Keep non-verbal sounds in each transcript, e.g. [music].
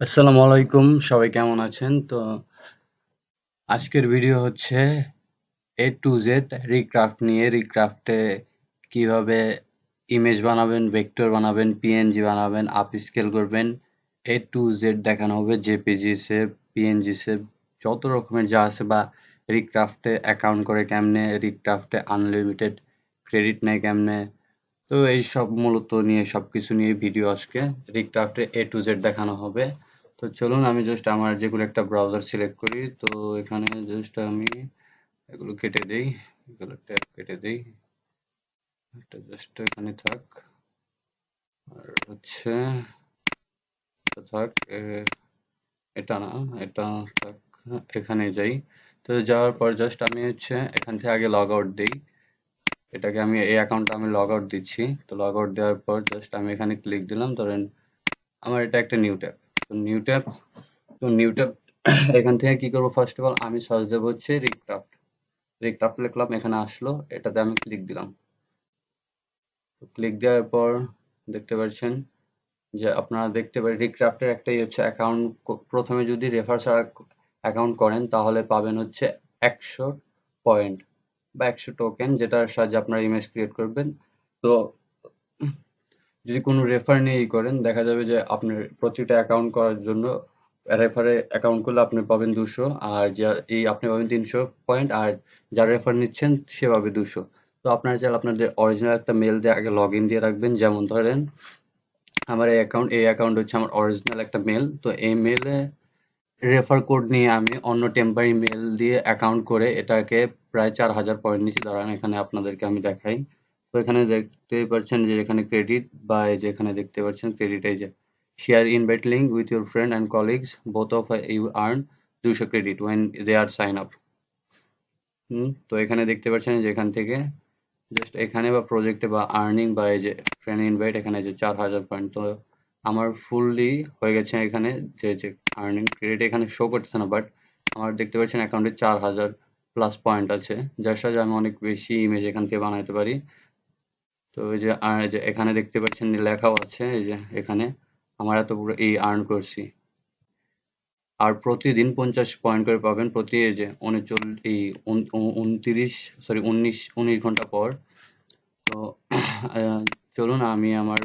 আসসালামু আলাইকুম, সবাই কেমন আছেন? তো আজকের ভিডিও হচ্ছে এ টু জেড রিক্রাফট নিয়ে রিক্রাফটে কীভাবে ইমেজ বানাবেন ভেক্টর বানাবেন পিএনজি বানাবেন আপ স্কেল করবেন এ টু জেড দেখানো হবে জেপিজি সেভ পিএনজি সেভ যত রকমের যা আছে বা রিক্রাফটে অ্যাকাউন্ট করে কেমনে রিক্রাফটে আনলিমিটেড ক্রেডিট নেয় কেমনে। তো এই সব মূলত নিয়ে সব কিছু নিয়ে ভিডিও আজকে রিক্রাফটে এ টু জেড দেখানো হবে। তো চলুন, আমি জাস্ট আমার যেগুলো একটা ব্রাউজার সিলেক্ট করি। তো এখানে জাস্ট আমি এগুলো কেটে দেই, এগুলো ট্যাব কেটে দেই। এটা জাস্ট এখানে থাক। আর হচ্ছে থাক এটা না, এটা থাক, এখানে যাই। তো যাওয়ার পর জাস্ট আমি হচ্ছে এখান থেকে আগে লগ আউট দিই। এটাকে আমি, এই অ্যাকাউন্টটা আমি লগ আউট দিচ্ছি। তো লগ আউট দেওয়ার পর জাস্ট আমি এখানে ক্লিক দিলাম। ধরেন, আমার এটা একটা নিউ ট্যাব তো নিউ ট্যাব তো নিউ ট্যাব এখান থেকে কি করব? ফার্স্ট অফ অল আমি সার্চ দেবো হচ্ছে রিক্রাফট রিক্রাফট লিখলাম এখানে আসলো, এটাতে আমি ক্লিক দিলাম। ক্লিক দেওয়ার পর দেখতে পাচ্ছেন যে আপনারা দেখতে পারেন রিক্রাফটের একটাই হচ্ছে অ্যাকাউন্ট প্রথমে যদি রেফার ছাড়া অ্যাকাউন্ট করেন, তাহলে পাবেন হচ্ছে একশো পয়েন্ট বা একশো টোকেন যেটার সাহায্যে আপনারা ইমেজ ক্রিয়েট করবেন। তো যদি কোনো রেফার নিয়েই করেন, দেখা যাবে যে আপনার প্রতিটা অ্যাকাউন্ট করার জন্য রেফারে অ্যাকাউন্ট করলে আপনি পাবেন দুশো, আর যা এই আপনি পাবেন তিনশো পয়েন্ট আর যার রেফার নিচ্ছেন সে পাবে দুশো। তো আপনারা চাইলে আপনাদের অরিজিনাল একটা মেল দিয়ে আগে লগ ইন দিয়ে রাখবেন। যেমন ধরেন, আমার এই অ্যাকাউন্ট এই অ্যাকাউন্ট হচ্ছে আমার অরিজিনাল একটা মেল তো এই মেলে রেফার কোড নিয়ে আমি অন্য টেম্পারি মেল দিয়ে অ্যাকাউন্ট করে এটাকে প্রায় চার হাজার পয়েন্ট নিচে দাঁড়ান। এখানে আপনাদেরকে আমি দেখাই। তো এখানে দেখতেই পাচ্ছেন যে এখানে ক্রেডিট বা এই যে এখানে দেখতে পাচ্ছেন ক্রেডিট এই যে share invite link with your friend and colleagues both of you earn দুশো credit when they are sign up তো এখানে দেখতে পাচ্ছেন যে এখান থেকে জাস্ট এখানে বা প্রজেক্টে বা আর্নিং বা এই যে ফ্রেন্ড ইনভাইট এখানে যে চার হাজার পয়েন্ট তো আমার ফুললি হয়ে গেছে এখানে যে যে আর্নিং ক্রেডিট এখানে শো করতেছে না বাট আমার দেখতে পাচ্ছেন অ্যাকাউন্টে চার হাজার প্লাস পয়েন্ট আছে। যার সাথে আমি অনেক বেশি ইমেজ এখান থেকে বানাইতে পারি। তো এই যে এখানে দেখতে পাচ্ছেন লেখাও আছে, এই যে এখানে আমার এত পুরো এই আর্ন করছি। আর প্রতিদিন পঞ্চাশ পয়েন্ট করে পাবেন প্রতি এই যে উনচল্লিশ, এই উনত্রিশ সরি উনিশ উনিশ ঘণ্টা পর। তো চলুন আমি আমার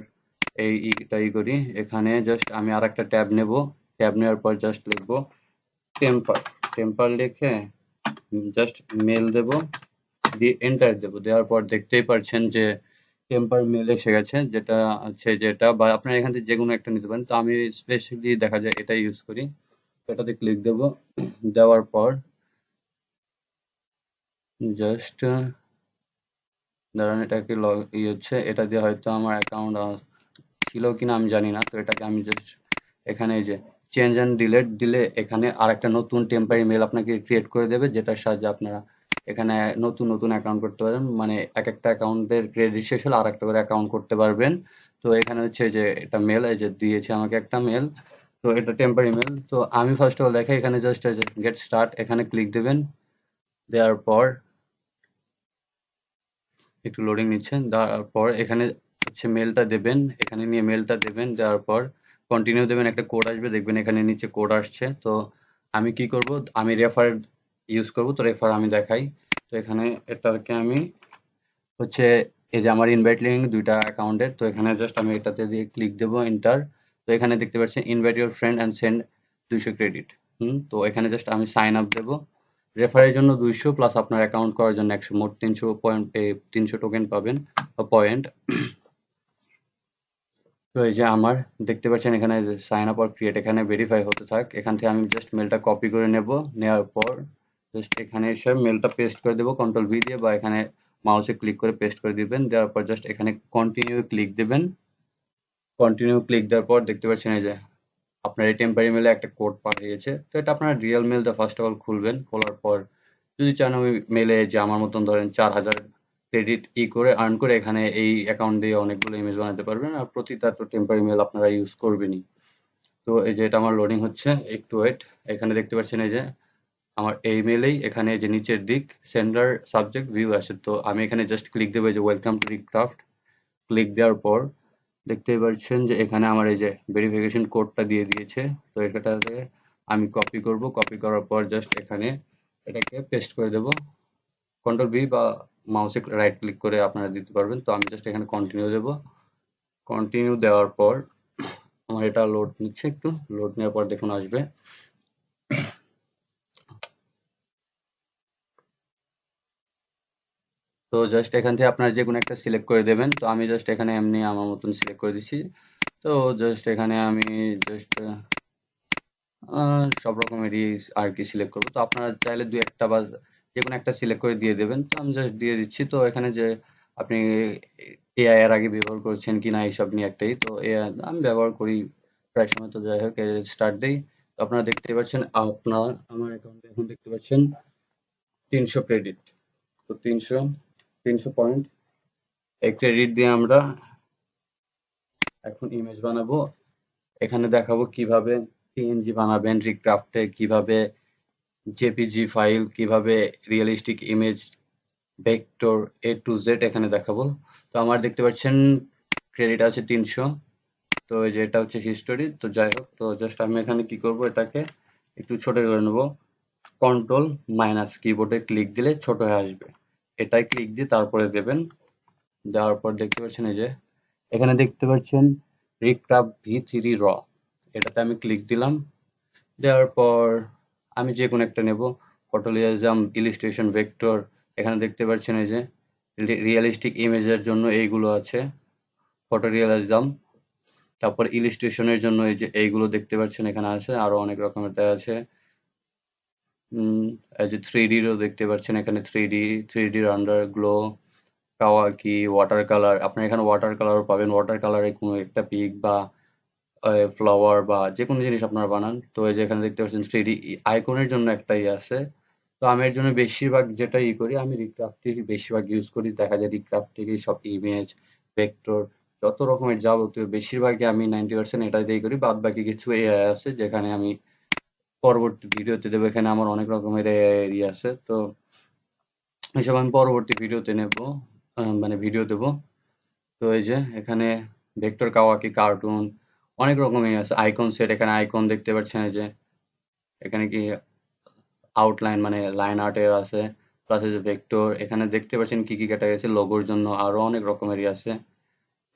এই ইটাই করি। এখানে জাস্ট আমি আর একটা ট্যাব নেব। ট্যাব নেওয়ার পর জাস্ট লিখব টেম্পার টেম্পার লিখে জাস্ট মেল দেব, দিয়ে এন্টার দেব। দেওয়ার পর দেখতেই পারছেন যে টেম্পার মেল এসে গেছে, যেটা হচ্ছে যেটা, বা আপনার এখান থেকে যে কোনো একটা নিতে পারেন। তো আমি স্পেশালি দেখা যায় এটা ইউজ করি। এটাতে ক্লিক দেব। দেওয়ার পর জাস্ট দাঁড়ান এটাকে লগ ই হচ্ছে, এটা দিয়ে হয়তো আমার অ্যাকাউন্ট ছিল কিনা আমি জানি না। তো এটাকে আমি জাস্ট এখানে যে চেঞ্জ অ্যান্ড ডিলেট দিলে এখানে আর একটা নতুন টেম্পারি মেল আপনাকে ক্রিয়েট করে দেবে, যেটার সাহায্যে আপনারা এখানে নতুন নতুন অ্যাকাউন্ট করতে পারবেন মানে এক একটা অ্যাকাউন্টের ক্রেডিট শেষ হলে আর একটা করে অ্যাকাউন্ট করতে পারবেন। তো এখানে হচ্ছে যে এটা মেল এই যে দিয়েছে আমাকে একটা মেল তো এটা টেম্পারি মেল তো আমি ফার্স্ট অফ অল দেখে এখানে জাস্ট গেট স্টার্ট এখানে ক্লিক দেবেন। দেওয়ার পর একটু লোডিং নিচ্ছেন। দেওয়ার পর এখানে হচ্ছে মেলটা দেবেন। এখানে নিয়ে মেলটা দেবেন। দেওয়ার পর কন্টিনিউ দেবেন। একটা কোড আসবে। দেখবেন এখানে নিচে কোড আসছে। তো আমি কি করব? আমি রেফার ইউজ করব। তো রেফার আমি দেখাই। তো এখানে এটাকে আমি হচ্ছে এই যে আমার ইনভাইট লিঙ্ক দুইটা অ্যাকাউন্টের তো এখানে জাস্ট আমি এটাতে দিয়ে ক্লিক দেবো ইন্টার তো এখানে দেখতে পাচ্ছেন invite your friend and send দুইশো ক্রেডিট হুম, তো এখানে জাস্ট আমি সাইন আপ দেবো। রেফারের জন্য দুইশো প্লাস আপনার অ্যাকাউন্ট করার জন্য একশো, মোট তিনশো পয়েন্ট তিনশো টোকেন পাবেন পয়েন্ট তো এই যে আমার দেখতে পাচ্ছেন এখানে সাইন আপ আর ক্রিয়েট এখানে ভেরিফাই হতে থাক। এখান থেকে আমি জাস্ট মেলটা কপি করে নেব। নেওয়ার পর জাস্ট এখানে এসে মেলটা পেস্ট করে দেবো কন্ট্রোল ভি দিয়ে বা এখানে মাউসে ক্লিক করে পেস্ট করে দিবেন। দেওয়ার পর জাস্ট এখানে কন্টিনিউ ক্লিক দেবেন। কন্টিনিউ ক্লিক দেওয়ার পর দেখতে পাচ্ছেন এই যে আপনার এই টেম্পারি মেলে একটা কোড পাঠিয়েছে। তো এটা আপনার রিয়েল মেলটা ফার্স্ট অফ অল খুলবেন, খোলার পর যদি চান ওই মেলে যে আমার মতন ধরেন চার হাজার ক্রেডিট ই করে আর্ন করে এখানে এই অ্যাকাউন্ট দিয়ে অনেকগুলো ইমেজ বানাতে পারবেন। আর প্রতিটা তো টেম্পারি মেল আপনারা ইউজ করবেনই। তো এই যে এটা আমার লোডিং হচ্ছে, একটু ওয়েট এখানে দেখতে পাচ্ছেন এই যে আমার এই মেলেই এখানে যে নিচের দিক সেন্ডার সাবজেক্ট ভিউ আছে। তো আমি এখানে জাস্ট ক্লিক দেবো যে ওয়েলকাম টু রিক্রাফট ক্লিক দেওয়ার পর দেখতেই পাচ্ছেন যে এখানে আমার এই যে ভেরিফিকেশন কোডটা দিয়ে দিয়েছে। তো এটাতে আমি কপি করব। কপি করার পর জাস্ট এখানে এটাকে পেস্ট করে দেব। কন্ট্রোল বি বা মাউসে রাইট ক্লিক করে আপনারা দিতে পারবেন। তো আমি জাস্ট এখানে কন্টিনিউ দেব। কন্টিনিউ দেওয়ার পর আমার এটা লোড নিচ্ছে একটু। লোড নেওয়ার পর দেখুন আসবে। তো জাস্ট এখান থেকে আপনারা যে কোনো একটা সিলেক্ট করে দেবেন। তো আমি জাস্ট এখানে এমনি আমার মতন সিলেক্ট করে দিচ্ছি। তো জাস্ট এখানে আমি জাস্ট সব রকমেরই আর কি সিলেক্ট করব। তো আপনারা চাইলে দু একটা বা যে কোনো একটা সিলেক্ট করে দিয়ে দেবেন। তো আমি জাস্ট দিয়ে দিচ্ছি। তো এখানে যে আপনি এআই এর আগে ব্যবহার করছেন কি না এইসব নিয়ে একটাই। তো এআই আমি ব্যবহার করি প্রায় সময়। তো যাই হোক স্টার্ট দিই। তো আপনারা দেখতে পাচ্ছেন আপনার, আমার অ্যাকাউন্টে এখন দেখতে পাচ্ছেন তিনশো ক্রেডিট তো তিনশো তিনশো পয়েন্ট। এই ক্রেডিট দিয়ে আমরা এখন ইমেজ বানাবো। এখানে দেখাবো কীভাবে পিএনজি বানাবেন রিক্রাফটে কীভাবে জেপিজি ফাইল কীভাবে realistic image vector A to Z এখানে দেখাবো। তো আমার দেখতে পাচ্ছেন ক্রেডিট আছে তিনশো। তো এই যে এটা হচ্ছে হিস্টোরি তো যাই হোক, তো জাস্ট আমি এখানে কি করব, এটাকে একটু ছোট করে নেব। কন্ট্রোল মাইনাস কিবোর্ডে ক্লিক দিলে ছোট হয়ে আসবে। এটাই ক্লিক দিয়ে তারপরে দেবেন। দেওয়ার পর দেখতে পাচ্ছেন এই যে, এখানে দেখতে পাচ্ছেন রিক্রাফ ভি থ্রি র এটাতে আমি ক্লিক দিলাম। দেওয়ার পর আমি যে কোনো একটা নেব। ফটোলিয়াজম ইলিস্ট্রেশন ভেক্টর এখানে দেখতে পাচ্ছেন এই যে রিয়েলিস্টিক ইমেজের জন্য এইগুলো আছে। ফটো রিয়েলিজম তারপর ইলিস্ট্রেশনের জন্য এই যে, এইগুলো দেখতে পাচ্ছেন এখানে আছে। আরও অনেক রকমের দেওয়া আছে। যে থ্রি ডিরও দেখতে পাচ্ছেন, এখানে থ্রি ডি থ্রি ডির আন্ডার গ্লো কাওয়াকি ওয়াটার কালার আপনার এখানে ওয়াটার কালার পাবেন। ওয়াটার কালারে কোনো একটা পিক বা ফ্লাওয়ার বা যে কোনো জিনিস আপনারা বানান। তো এই যে এখানে দেখতে পাচ্ছেন থ্রি ডি আইকনের জন্য একটাই আছে। তো আমি এর জন্য বেশিরভাগ যেটা ই করি, আমি রিক্রাফ্টই বেশিরভাগ ইউজ করি। দেখা যায় রিক্রাফ্ট থেকে সব ইমেজ ভেক্টর যত রকমের যাবতীয়, বেশিরভাগই আমি নাইনটি পার্সেন্ট এটা দিয়েই করি। বাদ বাকি কিছু এআই আছে, যেখানে আমি পরবর্তী ভিডিওতে দেবো। এখানে আমার অনেক রকমের এআই আছে, তো এসব আমি পরবর্তী ভিডিওতে নেব মানে ভিডিও দেব। তো এই যে, এখানে ভেক্টর কাওয়াকি, কার্টুন, অনেক রকমের আছে। আইকন সেট, এখানে আইকন দেখতে পাচ্ছেন যে, এখানে কি আউটলাইন মানে লাইন আর্টের আছে। প্লাস এই যে ভেক্টর এখানে দেখতে পাচ্ছেন কি কি ক্যাটাগরি আছে লোগোর জন্য আরও অনেক রকমেরই আছে।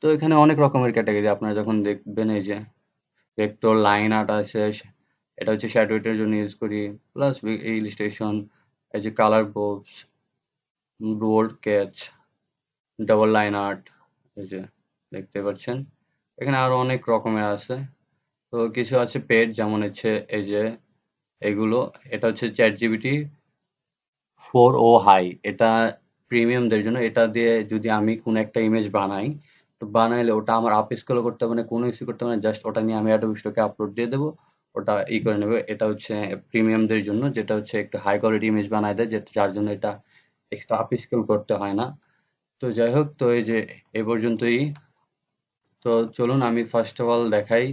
তো এখানে অনেক রকমের ক্যাটাগরি আপনারা যখন দেখবেন এই যে ভেক্টর লাইন আর্ট আছে এটা হচ্ছে শ্যাডোয়েটের জন্য ইউজ করি প্লাস ইলিস্ট্রেশন এই যে colour boards bold catch double line art এই যে দেখতে পাচ্ছেন। এখানে আরও অনেক রকমের আছে। তো কিছু আছে পেড যেমন হচ্ছে এই যে এগুলো, এটা হচ্ছে চ্যাট জিবিটি ফোর ও হাই এটা প্রিমিয়ামদের জন্য। এটা দিয়ে যদি আমি কোনো একটা ইমেজ বানাই, তো বানাইলে ওটা আমার আপ স্কেল করতে হবে না, কোনো ইস্যু করতে হবে না জাস্ট ওটা নিয়ে আমি অ্যাডোবি স্টকে আপলোড দিয়ে দেবো। ওটা ই করে নেবে। এটা হচ্ছে প্রিমিয়ামদের জন্য, যেটা হচ্ছে একটু হাই কোয়ালিটি ইমেজ বানায় দেয় যার জন্য এটা এক্সট্রা আপ স্কেল করতে হয় না। তো যাই হোক, তো এই যে এ পর্যন্তই। তো চলুন, আমি ফার্স্ট অফ অল দেখাই।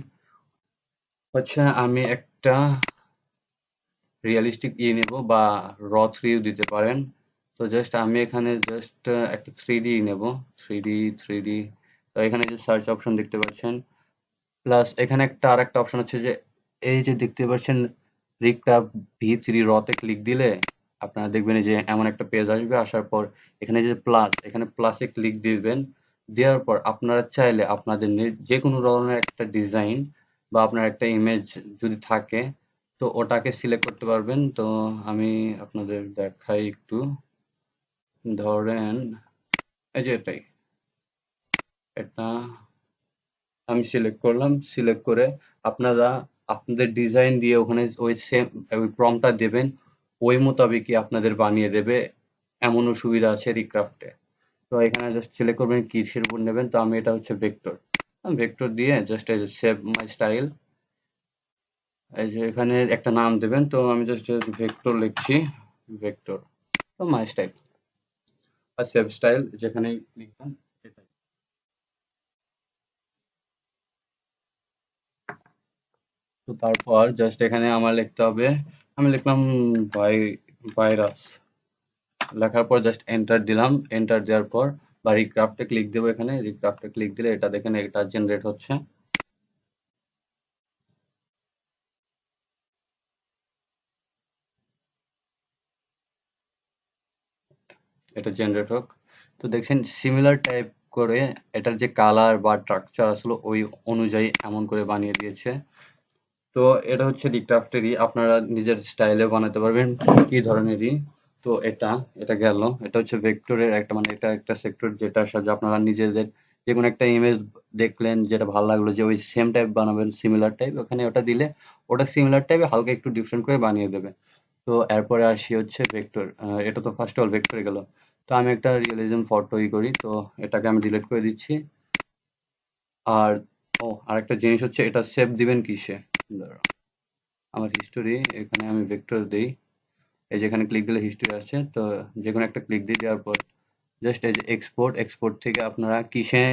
হচ্ছে আমি একটা রিয়েলিস্টিক ইয়ে নেব, বা র থ্রিও দিতে পারেন। তো জাস্ট আমি এখানে জাস্ট একটা থ্রি ডি নেব। থ্রি ডি থ্রি ডি তো এখানে যে সার্চ অপশন দেখতে পাচ্ছেন প্লাস এখানে একটা আর একটা অপশন আছে যে এই যে দেখতে পাচ্ছেন রিকটা ভি থ্রি রতে ক্লিক দিলে আপনারা দেখবেন এই যে এমন একটা পেজ আসবে, আসার পর এখানে যে প্লাস এখানে প্লাসে ক্লিক দিবেন, দেওয়ার পর আপনারা চাইলে আপনাদের যে কোনো ধরনের একটা ডিজাইন বা আপনার একটা ইমেজ যদি থাকে, তো ওটাকে সিলেক্ট করতে পারবেন। তো আমি আপনাদের দেখাই একটু। ধরেন, এই যে এটাই। এটা আমি সিলেক্ট করলাম। সিলেক্ট করে আপনারা আপনাদের ডিজাইন দিয়ে ওখানে ওই সেম ওই প্রমটা দেবেন, ওই মোতাবেকই আপনাদের বানিয়ে দেবে এমনও সুবিধা আছে রিক্রাফটে তো এখানে জাস্ট সিলেক্ট করবেন কিসের উপর নেবেন, তো আমি এটা হচ্ছে ভেক্টর ভেক্টর দিয়ে জাস্ট এই সেভ মাই স্টাইল এই যে এখানে একটা নাম দেবেন, তো আমি জাস্ট ভেক্টর লিখছি ভেক্টর তো মাই স্টাইল আর সেভ স্টাইল যেখানে লিখবেন। তো তারপর জাস্ট এখানে আমার লিখতে হবে। আমি লিখলাম ভাই, ভাইরাস। লেখার পর জাস্ট এন্টার দিলাম। এন্টার দেওয়ার পর বা রিক্রাফটে ক্লিক দেবো এখানে। রিক্রাফটে ক্লিক দিলে এটা দেখেন এটা জেনারেট হচ্ছে। এটা জেনারেট হোক। তো দেখছেন সিমিলার টাইপ করে এটার যে কালার বা স্ট্রাকচার আসলে ওই অনুযায়ী এমন করে বানিয়ে দিয়েছে। তো এটা হচ্ছে রিক্রাফটেরই আপনারা নিজের স্টাইলে বানাতে পারবেন কি ধরনেরই তো এটা এটা গেল। এটা হচ্ছে ভেক্টরের একটা মানে এটা একটা সেক্টর যেটার সাথে আপনারা নিজেদের যে কোনো একটা ইমেজ দেখলেন, যেটা ভালো লাগল, যে ওই সেম টাইপ বানাবেন সিমিলার টাইপ ওখানে ওটা দিলে ওটা সিমিলার টাইপে হালকা একটু ডিফারেন্ট করে বানিয়ে দেবে। তো এরপরে আসি হচ্ছে ভেক্টর এটা তো ফার্স্ট অল ভেক্টরে গেল। তো আমি একটা রিয়েলিজম ফটো ই করি, তো এটাকে আমি ডিলিট করে দিচ্ছি। আর, ও আর একটা জিনিস হচ্ছে এটা সেভ দিবেন কিসে? আমার হিস্টোরি এখানে আমি ভেক্টর দিই। এই যেখানে ক্লিক দিলে হিস্টোরি আসছে। তো যে কোনো একটা ক্লিক দিয়ে দেওয়ার পর জাস্ট এই যে এক্সপোর্ট এক্সপোর্ট থেকে আপনারা কিসে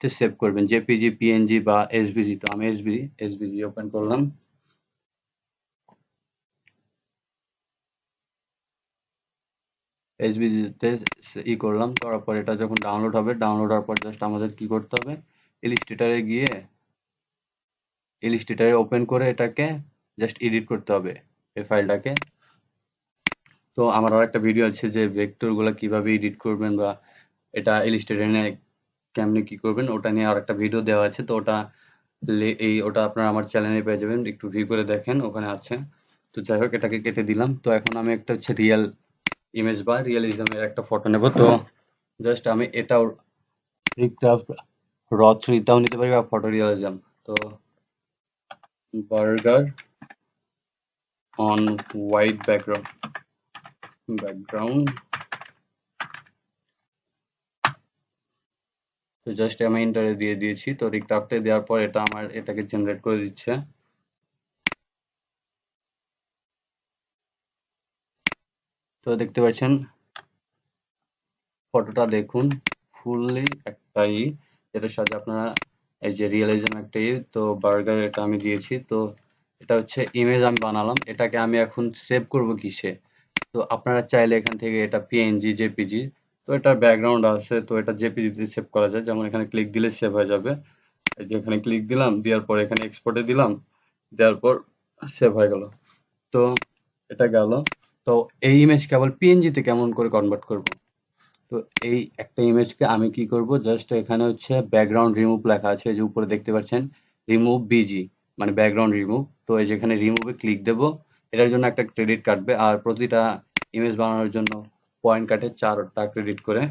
সেভ করবেন? জেপিজি পিএনজি বা এসবিজি তো আমি এসবিজি এসবিজি ওপেন করলাম। এসবিজিতে ই করলাম। করার পর এটা যখন ডাউনলোড হবে ডাউনলোড হওয়ার পর জাস্ট আমাদের কি করতে হবে? ইলিস্ট্রেটারে গিয়ে ইলিস্ট্রেটারে ওপেন করে এটাকে জাস্ট এডিট করতে হবে এই ফাইলটাকে তো আমার আর একটা ভিডিও আছে যে ভেক্টরগুলো কীভাবে এডিট করবেন বা এটা ইলিস্ট্রেটরে কেমনি কি করবেন, ওটা নিয়ে আর একটা ভিডিও দেওয়া আছে। তো ওটা এই ওটা আপনারা আমার চ্যানেলে পেয়ে যাবেন, একটু ভিউ করে দেখেন, ওখানে আছে। তো যাই হোক, এটাকে কেটে দিলাম। তো এখন আমি একটা হচ্ছে রিয়েল ইমেজ বা রিয়েলিজমের একটা ফটো নেব। তো জাস্ট আমি এটাও রিক্রাফট র নিতে পারি বা ফটো রিয়েলিজম তো burger on white background background. তো জাস্ট আমি ইন্টারে দিয়ে দিয়েছি, তো রিক্রাফটে দেওয়ার পর এটা আমার এটাকে জেনারেট করে দিচ্ছে। তো দেখতে পাচ্ছেন ফটোটা দেখুন ফুললি একটাই যেটার সাথে আপনারা এই যে রিয়েলিজম একটাই তো বার্গার এটা আমি দিয়েছি, তো এটা হচ্ছে ইমেজ আমি বানালাম, এটাকে আমি এখন সেভ করব কিসে? তো আপনারা চাইলে এখান থেকে এটা পিএনজি জেপিজি তো এটার ব্যাকগ্রাউন্ড আছে, তো এটা জেপিজি জেপিজিতে সেভ করা যায়, যেমন এখানে ক্লিক দিলে সেভ হয়ে যাবে। এই যে এখানে ক্লিক দিলাম, দেওয়ার পর এখানে এক্সপোর্টে দিলাম, দেওয়ার পর সেভ হয়ে গেল। তো এটা গেল, তো এই ইমেজ কেবল পিএনজিতে কেমন করে কনভার্ট করব? তো এই একটা ইমেজকে আমি কি করব? জাস্ট এখানে হচ্ছে ব্যাকগ্রাউন্ড রিমুভ লেখা আছে যে উপরে দেখতে পাচ্ছেন রিমুভ বিজি মানে ব্যাকগ্রাউন্ড রিমুভ তো এই যেখানে রিমুভে ক্লিক দেব, এটার জন্য একটা ক্রেডিট কাটবে, আর প্রতিটা ইমেজ বানানোর জন্য পয়েন্ট কাটে চারটা ক্রেডিট করে।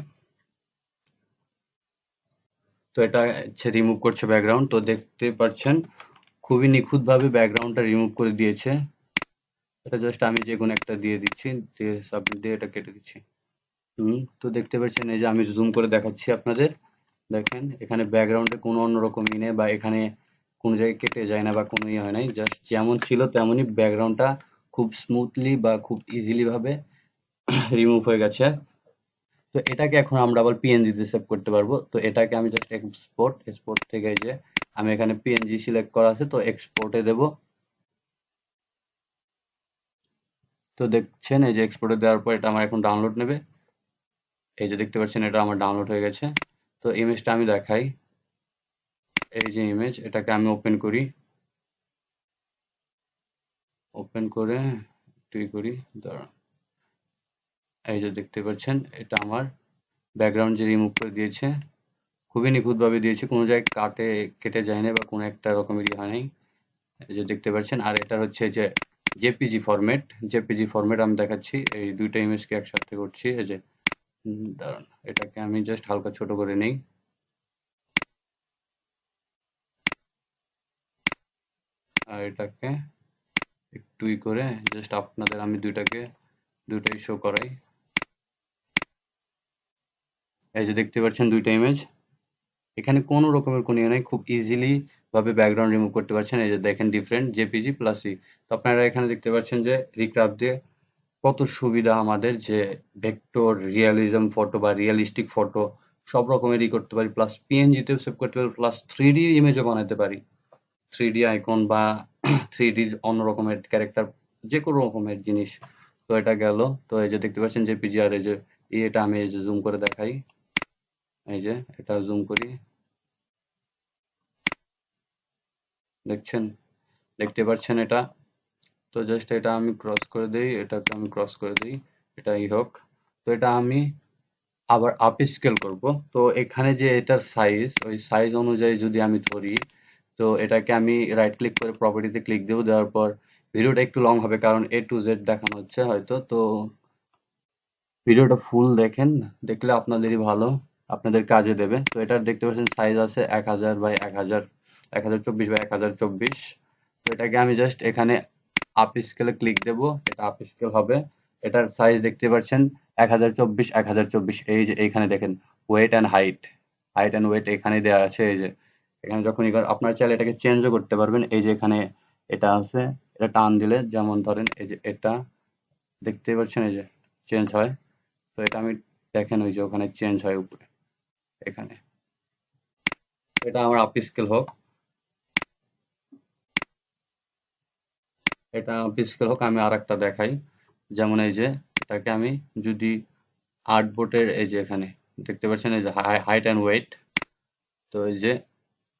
তো এটা হচ্ছে রিমুভ করছে ব্যাকগ্রাউন্ড তো দেখতে পাচ্ছেন, খুবই নিখুঁতভাবে ব্যাকগ্রাউন্ডটা রিমুভ করে দিয়েছে। এটা জাস্ট আমি যে কোনো একটা দিয়ে দিচ্ছি, দিয়ে সাবমিট দিয়ে এটা কেটে দিচ্ছি। হুম, তো দেখতে পাচ্ছেন এই যে আমি জুম করে দেখাচ্ছি আপনাদের। দেখেন, এখানে ব্যাকগ্রাউন্ডে কোনো অন্যরকম ই নেই বা এখানে কোনো জায়গায় কেটে যায় না বা কোনো ইয়ে হয় নাই। জাস্ট যেমন ছিল তেমনই ব্যাকগ্রাউন্ডটা খুব স্মুথলি বা খুব ইজিলি ভাবে [clears throat] রিমুভ হয়ে গেছে। তো এটাকে এখন আমরা আবার পিএনজি তে সেভ করতে পারব। তো এটাকে আমি জাস্ট এক্সপোর্ট এক্সপোর্ট থেকে যে আমি এখানে পিএনজি সিলেক্ট করা আছে, তো এক্সপোর্টে দেব। তো দেখছেন এই যে এক্সপোর্টে দেওয়ার পর এটা আমার এখন ডাউনলোড নেবে। এই যে দেখতে পাচ্ছেন, এটা আমার ডাউনলোড হয়ে গেছে। তো ইমেজটা আমি দেখাই। এই যে ইমেজ এটাকে আমি ওপেন করি। ওপেন করে টুই করি। এই যে দেখতে পাচ্ছেন, এটা আমার ব্যাকগ্রাউন্ড যে রিমুভ করে দিয়েছে। খুবই নিখুঁতভাবে দিয়েছে। কোনো জায়গায় কাটে, কেটে যায় না বা কোনো একটা রকমের ইয়ে হয় নাই। এই যে দেখতে পাচ্ছেন, আর এটা হচ্ছে যে জেপিজি ফরম্যাট জেপিজি ফরম্যাট আমি দেখাচ্ছি। এই দুইটা ইমেজকে একসাথে করছি। এই যে দাঁড়ান। এটাকে আমি জাস্ট হালকা ছোট করে নেই। আর এটাকে একটু ই করে জাস্ট আপনাদের আমি দুইটাকে, দুইটাই শো করাই। এই যে দেখতে পাচ্ছেন দুইটা ইমেজ এখানে কোনো রকমের কোনো ইয়ে নেই, খুব ইজিলি ভাবে ব্যাকগ্রাউন্ড রিমুভ করতে পারছেন। এই যে দেখেন ডিফারেন্ট জেপিজি প্লাস ই তো আপনারা এখানে দেখতে পাচ্ছেন যে রিক্রাফট দিয়ে কত সুবিধা আমাদের যে ভেক্টর রিয়ালিজম ফটো বা রিয়েলিস্টিক ফটো সব রকমেরই করতে পারি প্লাস পিএনজিতেও সেভ করতে পারি প্লাস থ্রি ডি ইমেজও বানাতে পারি। থ্রি ডি আইকন বা [clears throat] থ্রি ডি অন্য রকমের ক্যারেক্টার যে কোনো রকমের জিনিস। তো এটা গেল। তো এই যে দেখতে পাচ্ছেন যে পিজিআর এই যে এটা আমি এই যে জুম করে দেখাই। এই যে এটা জুম করি। দেখছেন? দেখতে পাচ্ছেন এটা? তো জাস্ট এটা আমি ক্রস করে দিই, এটাকে আমি ক্রস করে দিই, এটাই হোক। তো এটা আমি আবার আপ স্কেল করব। তো এখানে যে এটার সাইজ ওই সাইজ অনুযায়ী যদি আমি ধরি, তো এটাকে আমি রাইট ক্লিক করে প্রপার্টিতে ক্লিক দেবো। দেওয়ার পর ভিডিওটা একটু লং হবে, কারণ এ টু জেড দেখানো হচ্ছে হয়তো। তো ভিডিওটা ফুল দেখেন, দেখলে আপনাদেরই ভালো, আপনাদের কাজে দেবে। তো এটার দেখতে পাচ্ছেন সাইজ আছে এক হাজার বাই এক হাজার এক হাজার চব্বিশ বাই এক হাজার চব্বিশ। তো এটাকে আমি জাস্ট এখানে আপ স্কেলে ক্লিক দেব, এটা আপ স্কেল হবে। এটার সাইজ দেখতে পাচ্ছেন, এক হাজার চব্বিশ, এক হাজার চব্বিশ, এই যে এইখানে দেখেন weight and height height and weight এখানে দেওয়া আছে, এই যে। এখানে যখন আপনার চাইলে এটাকে চেঞ্জও করতে পারবেন, এই যে এখানে এটা আছে, এটা টান দিলে, যেমন ধরেন, এই যে এটা দেখতে পাচ্ছেন, এই যে চেঞ্জ হয়। তো এটা আমি দেখেন, ওই যে ওখানে চেঞ্জ হয় উপরে, এখানে। এটা আমার আপ স্কেল হোক। এটা আপ স্কেল হোক, আমি আর একটা দেখাই। যেমন এই যে, এটাকে আমি যদি আর্ট বোর্ডের এই যে এখানে, দেখতে পাচ্ছেন এই যে হাইট অ্যান্ড ওয়েট তো এই যে,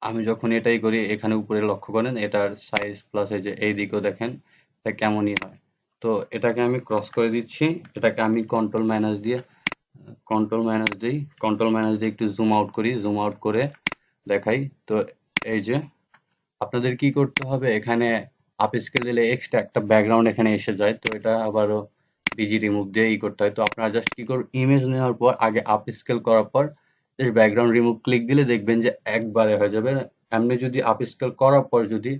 আমি যখন এটাই করি, এখানে উপরে লক্ষ্য করেন, এটার সাইজ প্লাস এই যে এই দিকেও দেখেন, এটা কেমনই হয়। তো এটাকে আমি ক্রস করে দিচ্ছি, এটাকে আমি কন্ট্রোল ম্যানেজ দিয়ে কন্ট্রোল ম্যানেজ দিই কন্ট্রোল ম্যানেজ দিয়ে একটু জুম আউট করি জুম আউট করে দেখাই। তো এই যে, আপনাদের কি করতে হবে, এখানে আপ দিলে এক্সট্রা একটা ব্যাকগ্রাউন্ড এখানে এসে যায়, তো এটা আবারও বিজি রিমুভ দিয়ে ই করতে হয়। তো আপনারা জাস্ট কি করুন ইমেজ নেওয়ার পর, আগে আপ করার পর জাস্ট ব্যাকগ্রাউন্ড রিমুভ ক্লিক দিলে দেখবেন যে একবারে হয়ে যাবে। এমনি যদি আপ করার পর যদি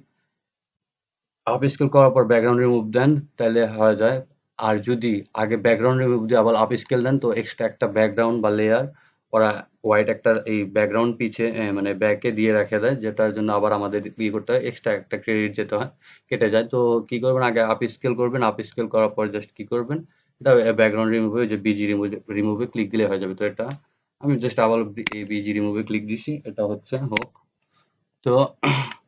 আপ করার পর ব্যাকগ্রাউন্ড রিমুভ দেন, তাহলে হয়ে যায়। আর যদি আগে ব্যাকগ্রাউন্ড রিমুভ দিয়ে আবার আপ দেন, তো এক্সট্রা একটা ব্যাকগ্রাউন্ড বা লেয়ার ওরা হোয়াইট একটা এই ব্যাকগ্রাউন্ড পিছে মানে ব্যাকে দিয়ে রেখে দেয় যেটার জন্য আবার আমাদের কি করতে হয় এক্সট্রা একটা ক্রেডিট যেতে হয়, কেটে যায়। তো কি করবেন? আগে আপ স্কেল করবেন আপ স্কেল করার পর জাস্ট কি করবেন? এটা ব্যাকগ্রাউন্ড রিমুভে যে বিজি রিমুভ রিমুভে ক্লিক দিলে হয়ে যাবে। তো এটা আমি জাস্ট আবার এই বিজি রিমুভে ক্লিক দিছি, এটা হচ্ছে, হোক। তো [clears throat]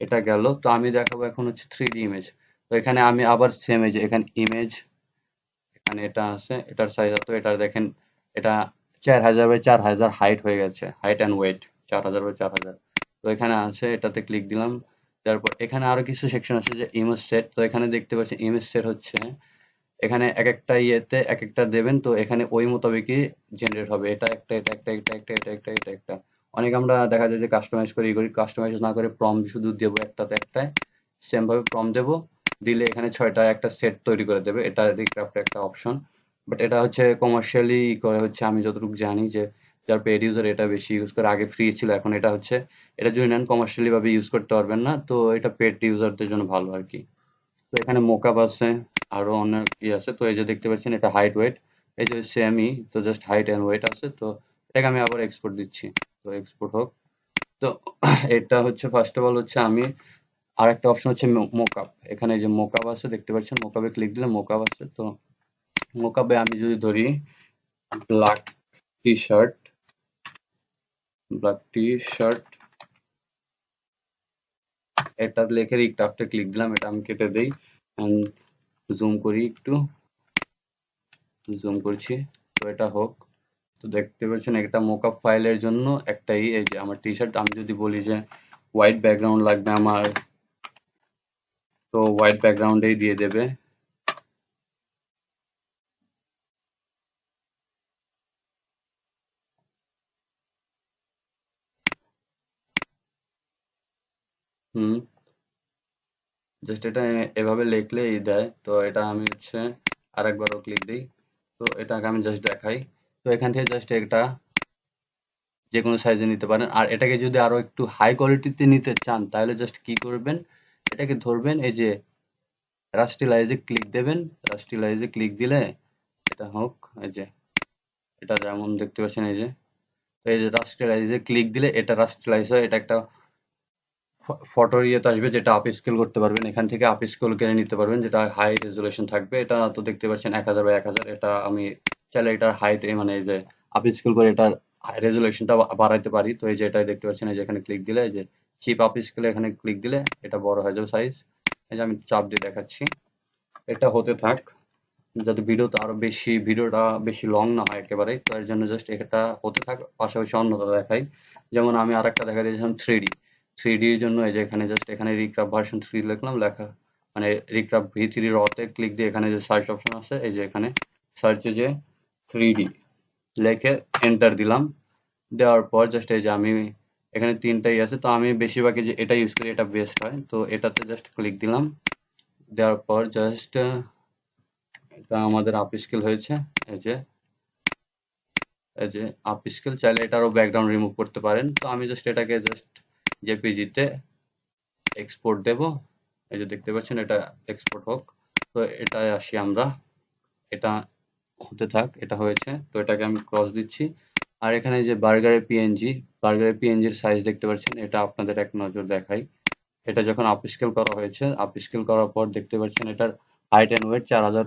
এটা গেল। তো আমি দেখাবো এখন হচ্ছে থ্রি ইমেজ তো এখানে আমি আবার সেম এই যে, এখানে ইমেজ এখানে এটা আছে, এটার সাইজ তো এটার দেখেন, এটা চার হাজার বাই চার হাজার হাইট হয়ে গেছে হাইট অ্যান্ড ওয়েট চার হাজার বাই চার হাজার। তো এখানে আছে, এটাতে ক্লিক দিলাম তারপর এখানে আরও কিছু সেকশন আছে যে ইমেজ সেট তো এখানে দেখতে পাচ্ছি ইমেজ সেট হচ্ছে, এখানে এক একটা ইয়েতে এক একটা দেবেন, তো এখানে ওই মোতাবেকই জেনারেট হবে। এটা একটা এটা একটা এটা একটা এটা একটা এটা একটা। অনেক আমরা দেখা যায় যে কাস্টমাইজ করি করি কাস্টমাইজ না করে প্রম শুধু দেবো একটাতে একটায়। সেম ভাবে প্রম দেবো, দিলে এখানে ছয়টা একটা সেট তৈরি করে দেবে। এটা রিক্রাফ্ট একটা অপশন বাট এটা হচ্ছে কমার্শিয়ালি করে হচ্ছে আমি যতটুকু জানি যে যার পেড ইউজার এটা বেশি ইউজ করে, আগে ফ্রি ছিল, এখন এটা হচ্ছে, এটা যদি নেন কমার্শিয়ালি ভাবে ইউজ করতে পারবেন না, তো এটা পেড ইউজারদের জন্য ভালো আর কি। তো এখানে মোকাপ আছে, আরও অনেক ই আছে, তো এই যে দেখতে পাচ্ছেন এটা হাইট ওয়েট এই যে সেমই তো জাস্ট হাইট এন্ড ওয়েট আছে, তো এটাকে আমি আবার এক্সপোর্ট দিচ্ছি। তো এক্সপোর্ট হোক। তো এটা হচ্ছে ফার্স্ট অফ অল হচ্ছে আমি আর একটা অপশন হচ্ছে মোকাপ এখানে যে মোকাপ আছে, দেখতে পাচ্ছেন মোকাপে ক্লিক দিলে মোকাপ আছে, তো মোকাপে আমি যদি ধরি black T shirt black T shirt এটা লিখে রিক্রাফটে ক্লিক দিলাম, এটা আমি কেটে দেই জুম করি একটু জুম করছি, তো এটা হোক, তো দেখতে পাচ্ছেন একটা মোকআপ ফাইলের জন্য একটাই, এই যে আমার টি শার্ট আমি যদি বলি যে হোয়াইট ব্যাকগ্রাউন্ড লাগবে আমার, তো হোয়াইট ব্যাকগ্রাউন্ডেই দিয়ে দেবে হুম। জাস্ট এটা এভাবে লিখলেই দেয়। তো এটা আমি হচ্ছে আরেকবারও ক্লিক দিই। তো এটাকে আমি জাস্ট দেখাই। তো এখান থেকে জাস্ট এটা যে কোনো সাইজে নিতে পারেন। আর এটাকে যদি আরও একটু হাই কোয়ালিটিতে নিতে চান, তাহলে জাস্ট কি করবেন? এটাকে ধরবেন, এই যে রাস্টিলাইজে ক্লিক দেবেন। রাস্টিলাইজে ক্লিক দিলে এটা হোক, এই যে এটা যেমন দেখতে পাচ্ছেন, এই যে। এই যে রাস্টিলাইজে ক্লিক দিলে এটা রাস্টিলাইজ হয়। এটা একটা ফটোর ইয়েতে আসবে যেটা আপ স্কেল করতে পারবেন। এখান থেকে আপ স্কেল কিনে নিতে পারবেন, যেটা হাই রেজুলেশন থাকবে। এটা তো দেখতে পাচ্ছেন এক হাজার বাই এক হাজার। এটা আমি চাইলে এটার হাইট মানে এই যে আপ স্কেল করে এটার রেজুলেশনটা বাড়াইতে পারি। তো এই যে এটা দেখতে পাচ্ছেন, এই যে এখানে ক্লিক দিলে যে চিপ আপ স্কেলে এখানে ক্লিক দিলে এটা বড় হয়ে যাবে সাইজ এই যে আমি চাপ দিয়ে দেখাচ্ছি। এটা হতে থাক। যাতে ভিডিওতে আরও বেশি ভিডিওটা বেশি লং না হয় একেবারে। তো এর জন্য জাস্ট এটা হতে থাক। পাশাপাশি অন্যটা দেখাই। যেমন আমি আরেকটা দেখা দিয়েছিলাম থ্রি থ্রি ডির জন্য এই যে এখানে জাস্ট এখানে রিক্রাফ ভার্সন থ্রি লিখলাম, লেখা মানে রিক্রাফ ভি থ্রি রতে ক্লিক দিয়ে এখানে যে সার্চ অপশন আছে, এই যে এখানে সার্চে যে থ্রি ডি লেখে এন্টার দিলাম। দেওয়ার পর জাস্ট এই যে আমি এখানে তিনটাই আছে, তো আমি বেশিরভাগই যে এটা ইউজ করি, এটা বেস্ট হয়। তো এটাতে জাস্ট ক্লিক দিলাম। দেওয়ার পর জাস্ট এটা আমাদের আপ স্কেল হয়েছে। এই যে এই যে আপ স্কেল চাইলে এটারও ব্যাকগ্রাউন্ড রিমুভ করতে পারেন। তো আমি জাস্ট এটাকে জাস্ট জেপিজিতে এক্সপোর্ট দেব। এই যে দেখতে পাচ্ছেন, এটা এক্সপোর্ট হোক। তো এটায় আসি আমরা। এটা হতে থাক, এটা হয়েছে। তো এটাকে আমি ক্রস দিচ্ছি। আর এখানে যে বার্গারের পিএনজি বার্গারের পিএনজির সাইজ দেখতে পাচ্ছেন, এটা আপনাদের এক নজর দেখাই। এটা যখন আপ স্কেল করা হয়েছে আপ স্কেল করার পর দেখতে পাচ্ছেন, এটার হাইট অ্যান্ড ওয়েট চার হাজার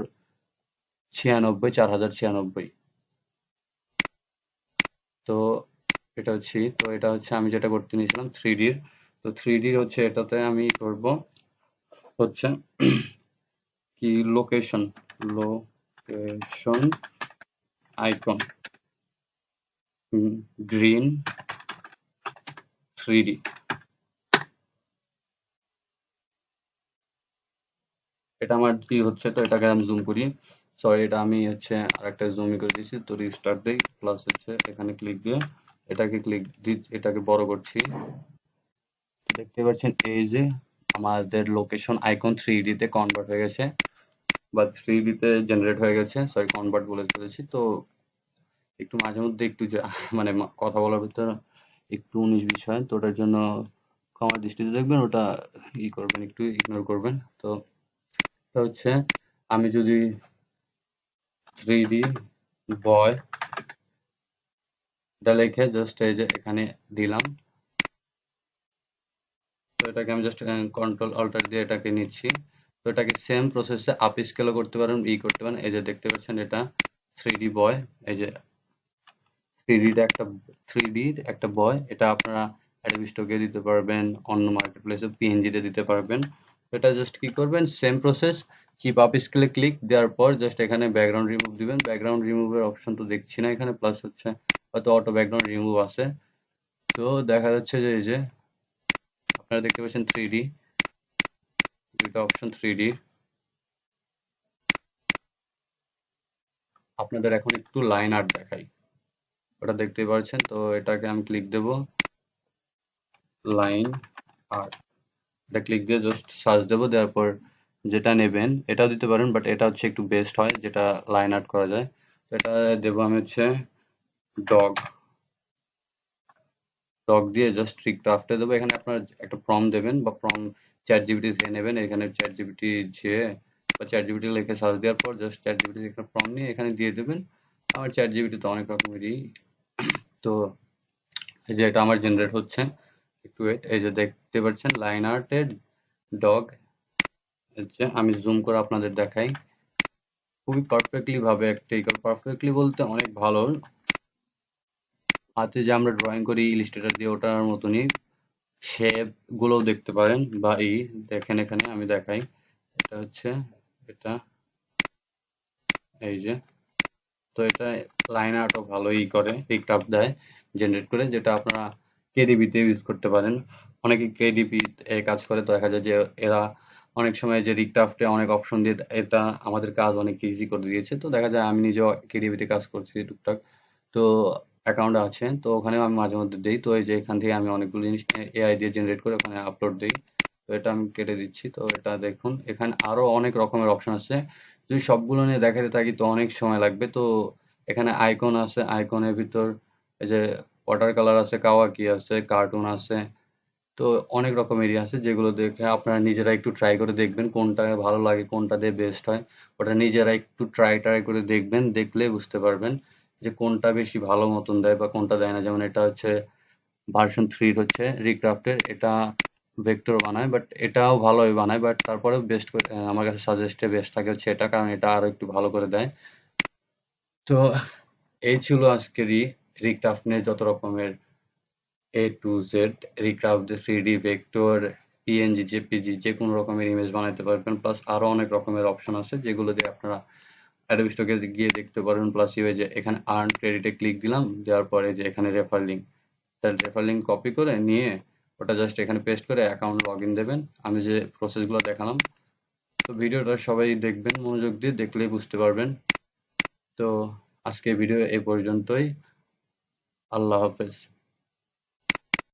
ছিয়ানব্বই, চার হাজার ছিয়ানব্বই। তো এটা হচ্ছে তো এটা হচ্ছে আমি যেটা করতে নিয়েছিলাম থ্রি ডির তো থ্রি ডির হচ্ছে এটাতে আমি করব হচ্ছে কি location location icon green three D এটা আমার কি হচ্ছে তো এটাকে আমি জুম করি। সরি এটা আমি হচ্ছে আরেকটা জুম করে দিয়েছি, তো রিস্টার্ট দেই প্লাস হচ্ছে এখানে ক্লিক দিয়ে। এটাকে ক্লিক এটাকে বড় করছি। দেখতে পাচ্ছেন, এই যে আমাদের লোকেশন আইকন থ্রি তে কনভার্ট হয়ে গেছে বা থ্রি তে জেনারেট হয়ে গেছে। সরি কনভার্ট বলে ফেলেছি। তো একটু মাঝে মধ্যে একটু মানে কথা বলার ভিতরে একটু উনিশ বিশ হয়, তো ওটার জন্য ক্ষমার দৃষ্টিতে দেখবেন, ওটা ই করবেন, একটু ইগনোর করবেন। তো হচ্ছে, আমি যদি থ্রি বয় এটা লিখে জাস্ট এই যে এখানে দিলাম। তো এটাকে আমি জাস্ট কন্ট্রোল অল্টার দিয়ে এটাকে নিচ্ছি। তো এটাকে সেম প্রসেসে আপ স্কেলও করতে পারেন, ই করতে পারেন। এই যে দেখতে পাচ্ছেন এটা থ্রি বয় এই যে থ্রি ডিটা একটা থ্রি একটা বয় এটা আপনারা অ্যাডোবি স্টকে দিতে পারবেন, অন্য মার্কেট প্লেসে পিএনজিতে দিতে পারবেন। এটা জাস্ট কি করবেন সেম প্রসেস চিপ আপ স্কেলে ক্লিক দেওয়ার পর জাস্ট এখানে ব্যাকগ্রাউন্ড রিমুভ দিবেন। ব্যাকগ্রাউন্ড রিমুভের অপশন তো দেখছি না এখানে প্লাস হচ্ছে হয়তো অটো ব্যাকগ্রাউন্ড রিমুভ আছে। তো দেখা যাচ্ছে যে এই যে, আপনারা দেখতে পাচ্ছেন থ্রি ডি দুইটা অপশন থ্রি ডি আপনাদের এখন একটু লাইন আর্ট দেখাই। ওটা দেখতেই পাচ্ছেন, তো এটাকে আমি ক্লিক দেব। লাইন আর্ট এটা ক্লিক দিয়ে জাস্ট সার্চ দেবো, দেওয়ার পর যেটা নেবেন, এটাও দিতে পারেন বাট এটা হচ্ছে একটু বেস্ট হয়, যেটা লাইন আর্ট করা যায়। তো এটা দেবো আমি হচ্ছে ডগ ডগ দিয়ে জাস্ট ট্রিক ক্রাফটে দেবো। এখানে আপনার একটা ফর্ম দেবেন বা ফর্ম চ্যাট জিবিটি থেকে নেবেন। এখানে চ্যাট জিবিটি যেয়ে বা চ্যাট জিবিটি লিখে সার্চ দেওয়ার পর জাস্ট চ্যাট জিবিটি একটা ফর্ম নিয়ে এখানে দিয়ে দেবেন। আমার চ্যাট জিবিটি তো অনেক রকমেরই। [clears throat] তো এই যে এটা আমার জেনারেট হচ্ছে। একটু ওয়েট এই যে দেখতে পাচ্ছেন লাইন আর্টের ডগ হচ্ছে আমি জুম করে আপনাদের দেখাই। খুবই পারফেক্টলি ভাবে একটা পারফেক্টলি বলতে অনেক ভালো। হাতে যে আমরা ড্রয়িং করি ইলিস্ট্রেটর দিয়ে ওটার মতনই শেপ গুলোও দেখতে পারেন বা ই দেখেন এখানে আমি দেখাই। এটা হচ্ছে, এটা এই যে, তো এটা লাইন আর্টও ভালোই করে পিকআপ দেয় জেনারেট করে, যেটা আপনারা কেডিবিতে ইউজ করতে পারেন। অনেকে কেডিবি কাজ করে, তো দেখা যায় যে এরা অনেক সময় যে রিক্রাফটে অনেক অপশন দিয়ে এটা আমাদের কাজ অনেক ইজি করে দিয়েছে। তো দেখা যায় আমি নিজেও কেডিবিতে কাজ করছি, টুকটাক। তো অ্যাকাউন্ট আছে, তো ওখানেও আমি মাঝে মধ্যে দিই। তো এই যে এখান থেকে আমি অনেকগুলো জিনিস এআই দিয়ে জেনারেট করে ওখানে আপলোড দিই। তো এটা আমি কেটে দিচ্ছি। তো এটা দেখুন, এখানে আরও অনেক রকমের অপশন আছে। যদি সবগুলো নিয়ে দেখাতে থাকি তো অনেক সময় লাগবে। তো এখানে আইকন আছে আইকনের ভিতর এই যে ওয়াটার কালার আছে, কাওয়াকি আছে কার্টুন আছে। তো অনেক রকমেরই আছে যেগুলো দেখে আপনারা নিজেরা একটু ট্রাই করে দেখবেন কোনটা ভালো লাগে, কোনটা দিয়ে বেস্ট হয়। ওটা নিজেরা একটু ট্রাই ট্রাই করে দেখবেন, দেখলে বুঝতে পারবেন। যে কোনটা বেশি ভালো মতন দেয় বা কোনটা দেয় না। যেমন এটা হচ্ছে ভার্সন থ্রির হচ্ছে রিক্রাফটের এটা ভেক্টর বানায় বাট এটাও ভালোই বানায় বাট তারপরেও বেস্ট আমার কাছে সাজেস্টে বেস্ট থাকে হচ্ছে এটা, কারণ এটা আরও একটু ভালো করে দেয়। তো এই ছিল আজকেরই রিক্রাফট নিয়ে যত রকমের A to Z Recraft three D vector PNG JPG যে কোনো রকমের ইমেজ বানাতে পারবেন প্লাস আরও অনেক রকমের অপশন আছে, যেগুলো দিয়ে আপনারা অ্যাডোবি স্টকে গিয়ে দেখতে পারবেন প্লাস ইউ যে এখানে আর্ন ক্রেডিটে ক্লিক দিলাম, দেওয়ার পরে যে এখানে রেফার লিঙ্ক তার রেফার লিঙ্ক কপি করে নিয়ে ওটা জাস্ট এখানে পেস্ট করে অ্যাকাউন্ট লগ ইন দেবেন। আমি যে প্রসেসগুলো দেখালাম, তো ভিডিওটা সবাই দেখবেন, মনোযোগ দিয়ে দেখলেই বুঝতে পারবেন। তো আজকে ভিডিও এই পর্যন্তই। আল্লাহ হাফেজ।